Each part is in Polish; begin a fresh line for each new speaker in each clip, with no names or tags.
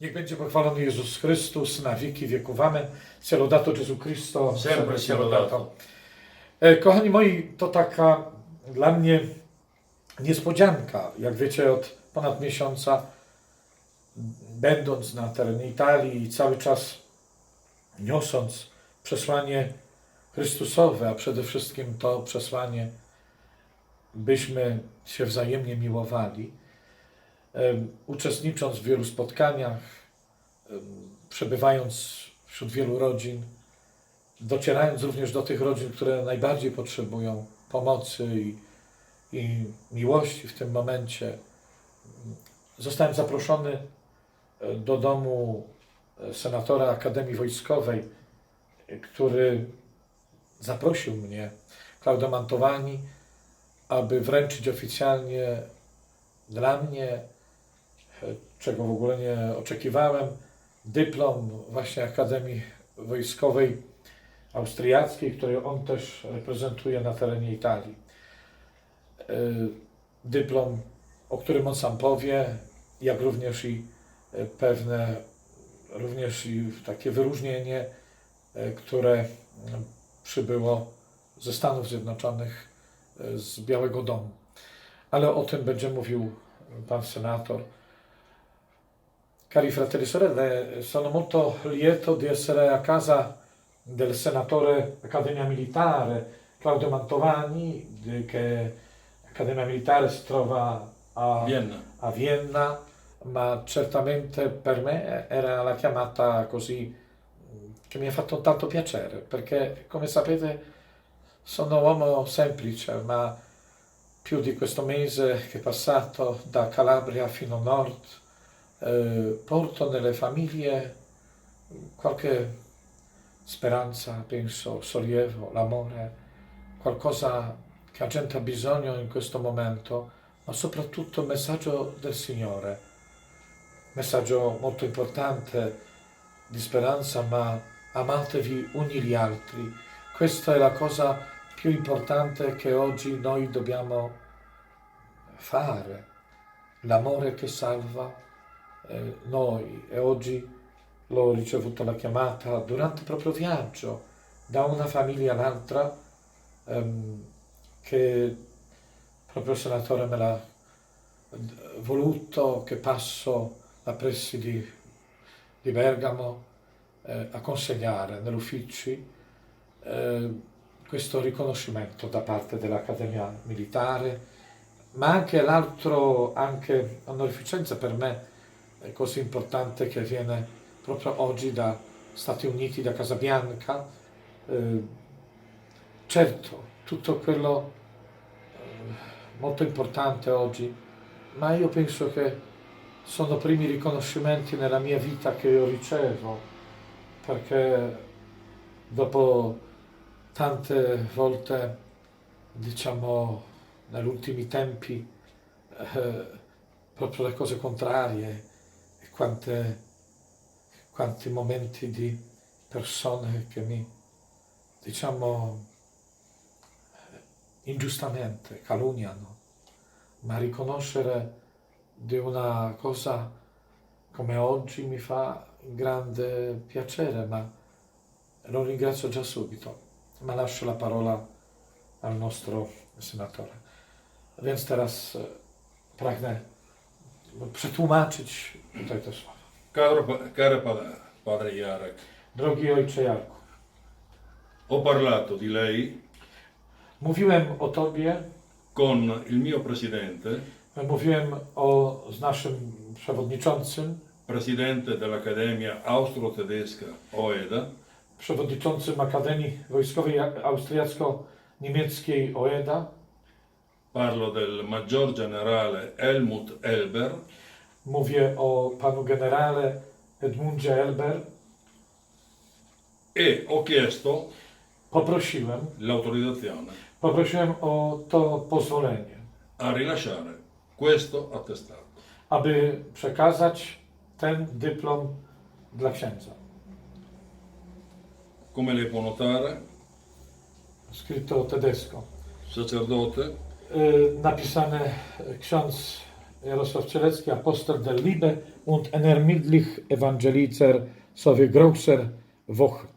Niech będzie pochwalony Jezus Chrystus na wieki wieków. Amen. Saludato Gesù Cristo.
Sempre.
E, Kochani moi, to taka dla mnie niespodzianka. Jak wiecie, od ponad miesiąca będąc na terenie Italii i cały czas niosąc przesłanie Chrystusowe, a przede wszystkim to przesłanie, byśmy się wzajemnie miłowali, uczestnicząc w wielu spotkaniach, przebywając wśród wielu rodzin, docierając również do tych rodzin, które najbardziej potrzebują pomocy i, i miłości w tym momencie. Zostałem zaproszony e, do domu e, senatora Akademii Wojskowej, który zaprosił mnie, Claudio Mantovani, aby wręczyć oficjalnie dla mnie, czego w ogóle nie oczekiwałem, dyplom właśnie Akademii Wojskowej Austriackiej, który on też reprezentuje na terenie Italii. E, Dyplom, o którym on sam powie, jak również i e, pewne, również i takie wyróżnienie, e, które mm, przybyło ze Stanów Zjednoczonych, e, z Białego Domu. Ale o tym będzie mówił pan senator. Cari fratelli e sorelle, sono molto lieto di essere a casa del senatore Accademia Militare Claudio Mantovani, che Accademia Militare si trova a
Vienna.
a Vienna, ma certamente per me era la chiamata così che mi ha fatto tanto piacere, perché come sapete sono un uomo semplice, ma più di questo mese che è passato da Calabria fino a nord, eh, porto nelle famiglie qualche speranza, penso, sollievo, l'amore, qualcosa che la gente ha bisogno in questo momento, ma soprattutto il messaggio del Signore, messaggio molto importante di speranza, ma amatevi uni gli altri. Questa è la cosa più importante che oggi noi dobbiamo fare, l'amore che salva eh, noi e oggi l'ho ricevuto la chiamata durante proprio il viaggio da una famiglia all'altra ehm, che proprio il senatore me l'ha eh, voluto che passo a pressi di, di Bergamo eh, a consegnare negli uffici eh, questo riconoscimento da parte dell'Accademia Militare, ma anche l'altro, anche onorificenza per me così importante che viene proprio oggi da Stati Uniti, da Casabianca. Eh, certo, tutto quello eh, molto importante oggi, ma io penso che sono primi riconoscimenti nella mia vita che io ricevo, perché dopo tante volte, diciamo, negli ultimi tempi, eh, proprio le cose contrarie quante, quanti momenti di persone che mi, diciamo, ingiustamente calunniano, ma riconoscere di una cosa come oggi mi fa grande piacere, ma lo ringrazio già subito. Ma lascio la parola al nostro senatore. Więc teraz pragnę przetłumaczyć tutaj te słowa.
Caro, pa- caro pa- padre Jarek,
Drogi ojcze Jarku,
ho parlato di lei.
Mówiłem o Tobie,
con il mio presidente,
mówiłem o, z naszym przewodniczącym,
presidente dell'Accademia Austro-Tedesca OEDA,
przewodniczącym Akademii Wojskowej Austriacko-Niemieckiej OEDA.
parlo del maggior generale Helmut Elber,
Mówię o panu generale Edmundzie Elber.
e ho chiesto
Poprosiłem,
l'autorizzazione
poprosiłem o to pozwolenie,
a rilasciare questo attestato.
aby przekazać ten dyplom dla księdza.
Come lei può notare,
Scritto tedesco.
sacerdote,
Y, Napisane ksiądz Jarosław Cielecki, Apostel der Liebe und Enermidlich Evangelizer sowie Großer Wochletter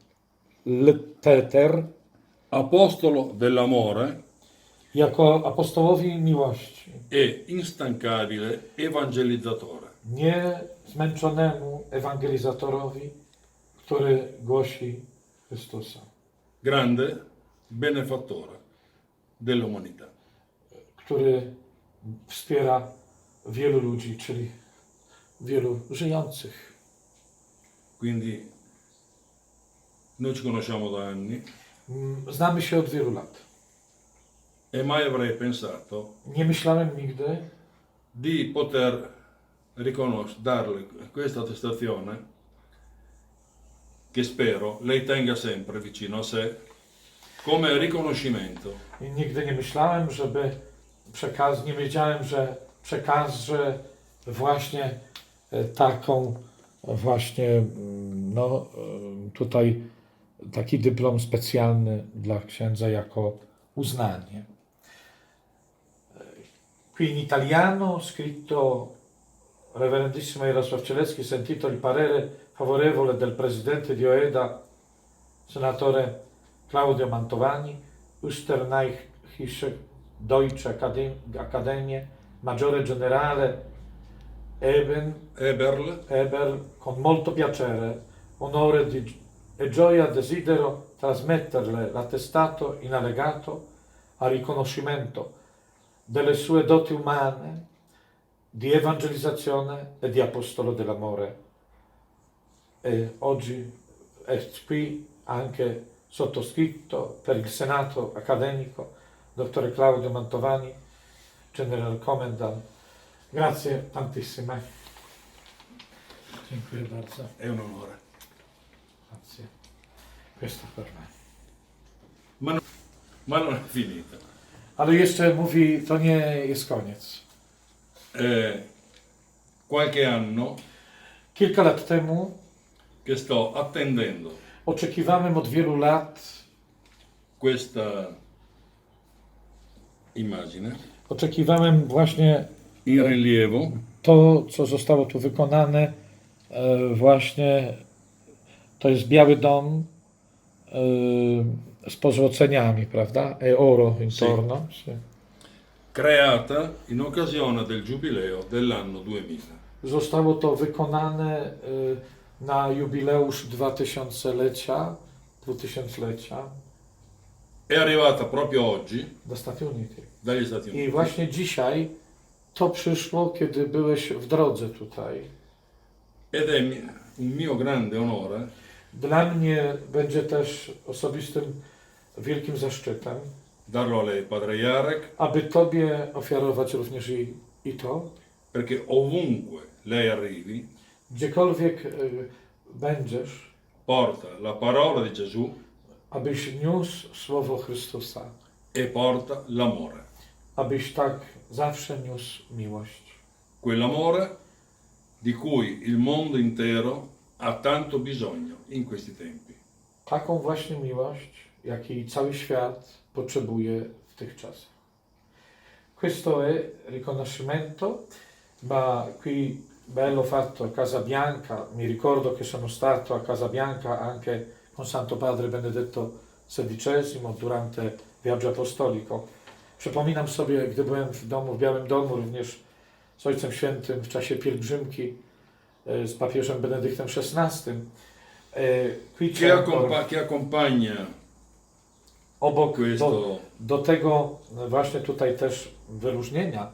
apostolo dell'amore
jako apostołowi miłości,
e instancabile evangelizzatore.
nie zmęczonemu ewangelizatorowi, który głosi Chrystusa,
grande benefattore dell'umanità.
który wspiera wielu ludzi, czyli wielu żyjących.
Quindi noi ci conosciamo da anni
Mm, Znamy się od wielu lat.
e mai avrei pensato
Nie myślałem nigdy,
di poter riconoscere, darle questa attestazione che spero lei tenga sempre vicino a sé come riconoscimento
nigdy nie myślałem, żeby przekaz, nie wiedziałem, że przekażę właśnie e, taką właśnie mm, no e, tutaj taki dyplom specjalny dla księdza jako uznanie. Qui in italiano scritto Reverendissimo Jarosław Cielecki sentito il parere favorevole del presidente di OEDA senatore Claudio Mantovani Österreichische Deutsche Akadem- Akademie Maggiore Generale Eben
Eberl
Eber con molto piacere, onore di- e gioia desidero trasmetterle l'attestato in allegato a riconoscimento delle sue doti umane di evangelizzazione e di apostolo dell'amore. E oggi è qui anche sottoscritto per il Senato accademico, dottore Claudio Mantovani, General Commandant. Grazie tantissime. Dziękuję bardzo.
è un onore.
Grazie. Questo per me.
Ma, no- ma non è finita.
Ale jeszcze mówi, to nie jest koniec.
È qualche anno
Kilka lat temu
che sto attendendo
oczekiwałem od wielu lat,
questa immagine
oczekiwałem właśnie
in rilievo
to, co zostało tu wykonane, e, właśnie to jest Biały Dom e, z pozłoceniami, prawda? E oro intorno. Sì.
creata in occasione del giubileo dell'anno 2000.
Zostało to wykonane e, na jubileusz 2000-lecia, 2000-lecia
È arrivata proprio oggi
do Stati Uniti.
Dagli Stati
I
Uniti.
właśnie dzisiaj to przyszło, kiedy byłeś w drodze tutaj.
Ed è mi- un mio grande onore
Dla mnie będzie też osobistym wielkim zaszczytem,
darlo padre Jarek,
aby Tobie ofiarować również i, i to,
perché ovunque lei arrivi
gdziekolwiek y, będziesz,
porta la parola di Gesù
abyś niósł słowo Chrystusa,
e porta l'amore.
Abyś tak zawsze niósł miłość.
Quell'amore di cui il mondo intero ha tanto bisogno in questi tempi.
Taką właśnie miłość, jakiej cały świat potrzebuje w tych czasach. Questo è riconoscimento, ma qui bello fatto a Casa Bianca, mi ricordo che sono stato a Casa Bianca anche con Santo Padre Benedetto XVI durante viaggio apostolico. Przypominam sobie, gdy byłem w domu, w Białym Domu, również z Ojcem Świętym w czasie pielgrzymki e, z papieżem Benedyktem XVI. E,
Che, accompagna
obok do,
questo
do tego właśnie tutaj też wyróżnienia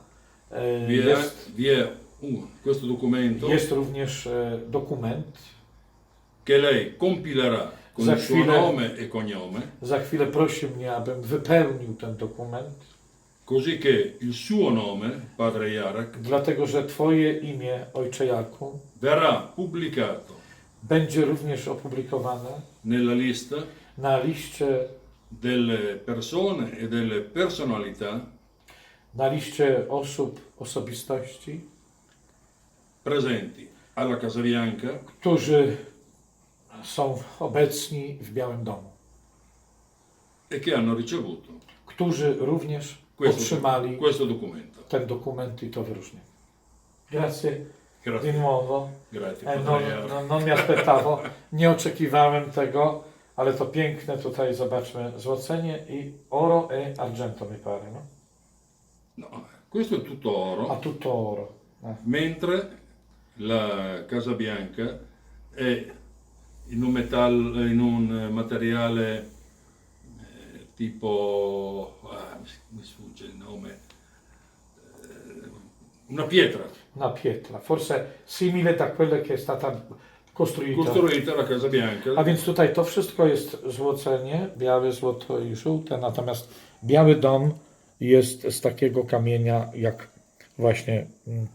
e,
vi è,
jest,
vi è un- questo documento
jest również e, dokument.
che lei compilerà
Za chwilę-
e cognome,
Za chwilę prosi mnie, abym wypełnił ten dokument,
così che il suo nome, padre Jarek,
dlatego że Twoje imię, Ojcze Jarku,
verrà pubblicato
będzie również opublikowane
nella lista
na liście,
delle persone e delle personalità
na liście osób, osobistości,
presenti alla Casa Bianca
którzy są obecni w Białym Domu,
e che hanno ricevuto
którzy również
questo,
otrzymali
questo documento.
ten dokument i to wyróżnienie. Grazie
Grazie,
di nuovo.
grazie
E, non, non, non mi aspettavo, nie oczekiwałem tego, ale to piękne tutaj zobaczmy złocenie i oro e argento mi pare, no?
No, questo è tutto oro.
A tutto oro. Eh.
mentre la Casa Bianca è in un, metallo, in un materiale eh, tipo, ah, mi sfugge il nome, eh, una pietra
Una pietra, forse simile da quella che è stata costruita.
costruita la Casa Bianca.
A więc tutaj to wszystko jest złocenie, białe, złoto i żółte, natomiast biały dom jest z takiego kamienia jak właśnie mm,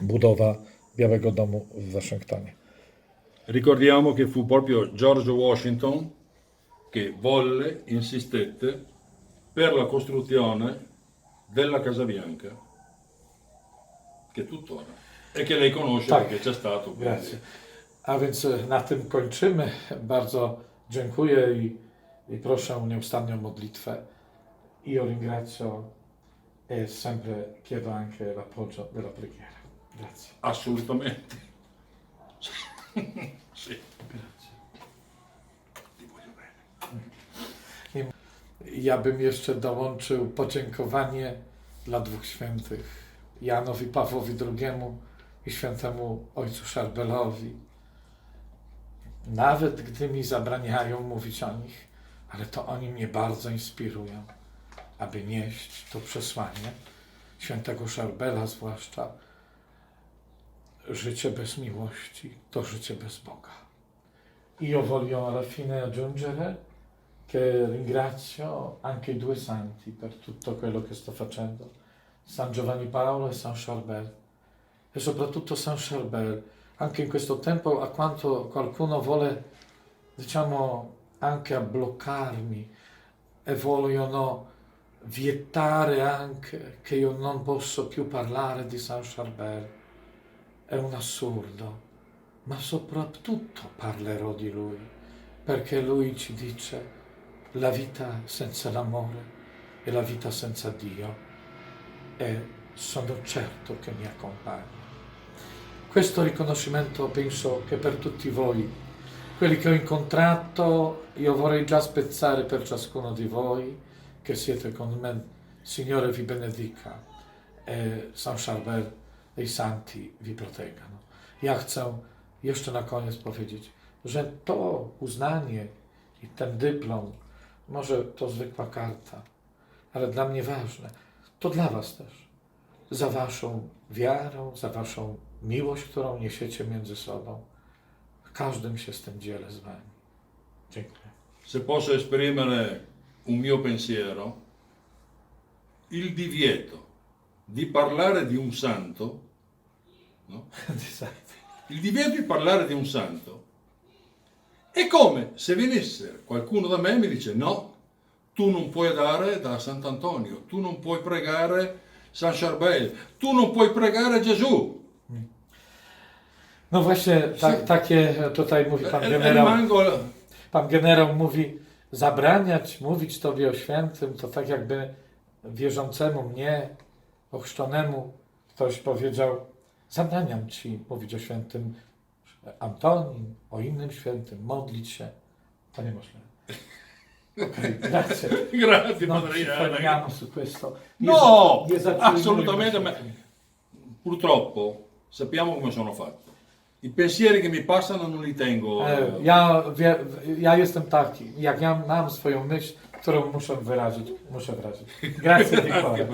budowa Białego Domu w Waszyngtonie.
Ricordiamo che fu proprio George Washington che volle, insistette per la costruzione della Casa Bianca, che tuttora, e che lei conosce
Tak.
perché c'è stato. quindi.
Grazie. A więc na tym kończymy. Bardzo dziękuję i, i proszę o nieustanną modlitwę. Io ringrazio e sempre chiedo anche l'appoggio della preghiera. Grazie.
Assolutamente.
Ja bym jeszcze dołączył podziękowanie dla dwóch świętych, Janowi Pawłowi II i świętemu ojcu Szarbelowi. Nawet gdy mi zabraniają mówić o nich, ale to oni mnie bardzo inspirują, aby nieść to przesłanie świętego Szarbela zwłaszcza. Życie bez miłości to życie bez Boga. Io voglio alla fine aggiungere che ringrazio anche i due santi per tutto quello che sto facendo, San Giovanni Paolo e San Charbel, e soprattutto San Charbel, anche in questo tempo, a quanto qualcuno vuole, diciamo, anche a bloccarmi e vogliono vietare anche che io non posso più parlare di San Charbel, è un assurdo, ma soprattutto parlerò di lui, perché lui ci dice la vita senza l'amore e la vita senza Dio e sono certo che mi accompagna. Questo riconoscimento penso che per tutti voi, quelli che ho incontrato, io vorrei già spezzare per ciascuno di voi che siete con me. Signore vi benedica e San Charbel e i santi vi proteggano. Ja chcę jeszcze na koniec powiedzieć, że to uznanie i ten dyplom, może to zwykła karta, ale dla mnie ważne, to dla Was też. Za Waszą wiarę, za Waszą miłość, którą niesiecie między sobą. W każdym się z tym dzielę z Wami. Dziękuję.
Se posso esprimere un mio pensiero, il divieto di parlare di un santo, no? il divieto di parlare di un santo è come se venisse qualcuno da me e mi dice no, tu non puoi andare da Sant'Antonio, tu non puoi pregare San Charbel, tu non puoi pregare Gesù.
No właśnie, ta, takie tutaj mówi Pan generał. Pan generał mówi, zabraniać mówić Tobie o świętym, to tak jakby wierzącemu mnie, ochrzczonemu, ktoś powiedział, zabraniam Ci mówić o świętym Antonim, o innym świętym, modlić się. To niemożliwe. Okej, grazie.
Grazie,
Non
Padre
ci
Iana.
fermiamo su questo. Nie
No,
nie zaczynajmy
assolutamente, ma-. Purtroppo sappiamo come sono fatto. I pensieri che mi passano non li tengo.
E, Ja, wie, ja jestem taki, jak ja mam swoją myśl, którą muszę wyrazić, muszę wyrazić. Grazie
Grazie.